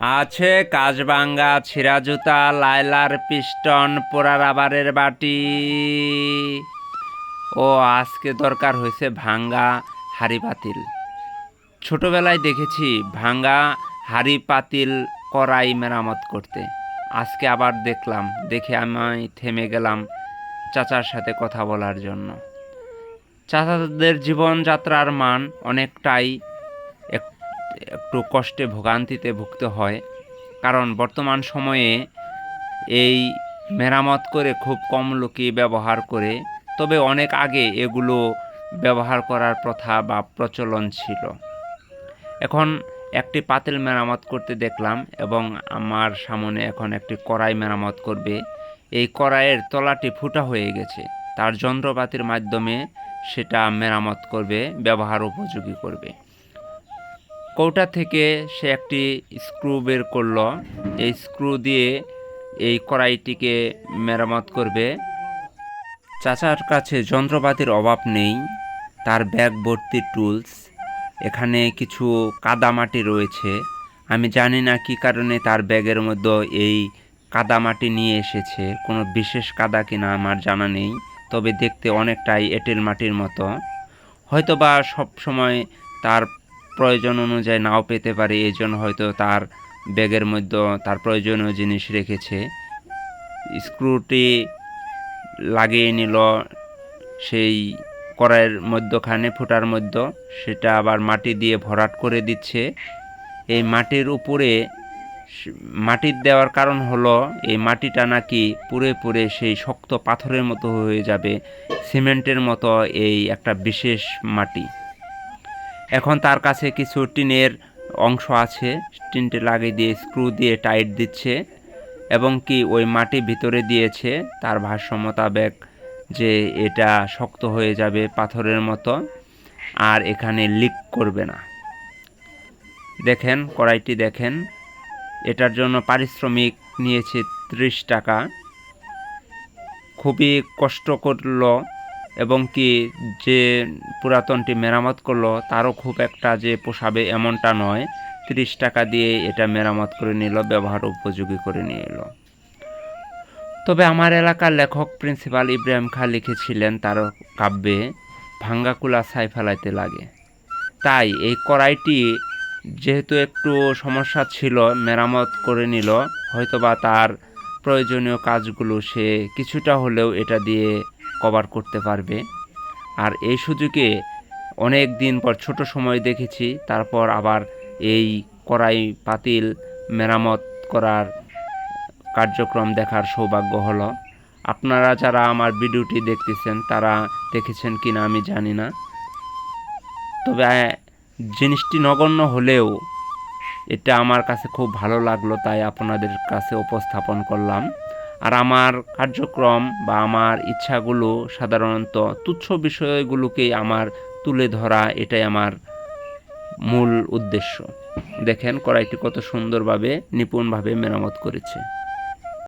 আছে কাজবাঙ্গা ছিঁড়া জুতা লাইলার পিস্টন, পোড়া রাবারের বাটি। ও, আজকে দরকার হয়েছে ভাঙ্গা হাড়ি পাতিল। ছোটোবেলায় দেখেছি ভাঙ্গা হাড়ি পাতিল কড়াই মেরামত করতে। আজকে আবার দেখলাম, দেখে আমি থেমে গেলাম চাচার সাথে কথা বলার জন্য। চাচাদের জীবনযাত্রার মান অনেকটাই কষ্টে ভোগান্তিতে ভুগতে হয়। কারণ বর্তমান সময়ে এই মেরামত করে খুব কম লোকই ব্যবহার করে। তবে অনেক আগে এগুলো ব্যবহার করার প্রথা বা প্রচলন ছিল। এখন একটি পাতিল মেরামত করতে দেখলাম এবং আমার সামনে এখন একটি কড়াই মেরামত করবে। এই কড়াইয়ের তলাটি ফুটা হয়ে গেছে। তার যন্ত্রপাতির মাধ্যমে সেটা মেরামত করবে, ব্যবহার উপযোগী করবে। কৌটা থেকে সে একটি স্ক্রু বের করল। এই স্ক্রু দিয়ে এই কড়াইটিকে মেরামত করবে। চাচার কাছে যন্ত্রপাতির অভাব নেই। তার ব্যাগ ভর্তি টুলস। এখানে কিছু কাদামাটি রয়েছে। আমি জানি না কি কারণে তার ব্যাগের মধ্যে এই কাদামাটি নিয়ে এসেছে। কোনো বিশেষ কাদা কিনা আমার জানা নেই, তবে দেখতে অনেকটাই এঁটেল মাটির মতো। হয়তোবা সব সময় তার প্রয়োজন অনুযায়ী নাও পেতে পারে এই জন্য হয়তো তার ব্যাগের মধ্যে তার প্রয়োজনীয় জিনিস রেখেছে। স্ক্রুটি লাগিয়ে নিল, সেই কড়াইয়ের মধ্যখানে, ফুটার মধ্যে। সেটা আবার মাটি দিয়ে ভরাট করে দিচ্ছে। এই মাটির উপরে মাটির দেওয়ার কারণ হলো, এই মাটিটা নাকি পুরে পুরে সেই শক্ত পাথরের মতো হয়ে যাবে, সিমেন্টের মতো এই একটা বিশেষ মাটি। এখন তার কাছে কিছু টিনের অংশ আছে। টিনটি লাগিয়ে দিয়ে স্ক্রু দিয়ে টাইট দিচ্ছে এবং কি ওই মাটি ভিতরে দিয়েছে। তার ভাষ্য মোতাবেক যে এটা শক্ত হয়ে যাবে পাথরের মতো আর এখানে লিক করবে না। দেখেন, কড়াইটি দেখেন। এটার জন্য পারিশ্রমিক নিয়েছে ত্রিশ টাকা। খুবই কষ্ট করল এবং কি যে পুরাতনটি মেরামত করল, তারও খুব একটা যে পোষাবে এমনটা নয়। তিরিশ টাকা দিয়ে এটা মেরামত করে নিল, ব্যবহার উপযোগী করে নিয়ে এলো। তবে আমার এলাকার লেখক প্রিন্সিপাল ইব্রাহিম খা লিখেছিলেন, তার কাব্যে, ভাঙ্গাকুলা ছাই ফেলাইতে লাগে। তাই এই কড়াইটি যেহেতু একটু সমস্যা ছিল, মেরামত করে নিল, হয়তোবা তার প্রয়োজনীয় কাজগুলো সে কিছুটা হলেও এটা দিয়ে কভার করতে পারবে। আর এই সুযোগে অনেক দিন পর, ছোট সময় দেখেছি, তারপর আবার এই কড়াই পাতিল মেরামত করার কার্যক্রম দেখার সৌভাগ্য হলো। আপনারা যারা আমার ভিডিওটি দেখতেছেন, তারা দেখেছেন কি না আমি জানি না। তবে জিনিসটি নগণ্য হলেও এটা আমার কাছে খুব ভালো লাগল, তাই আপনাদের কাছে উপস্থাপন করলাম। আর আমার কার্যক্রম বা আমার ইচ্ছাগুলো সাধারণত তুচ্ছ বিষয়গুলোকেই আমার তুলে ধরা, এটাই আমার মূল উদ্দেশ্য। দেখেন কড়াইটি কত সুন্দরভাবে, নিপুণভাবে মেরামত করেছে।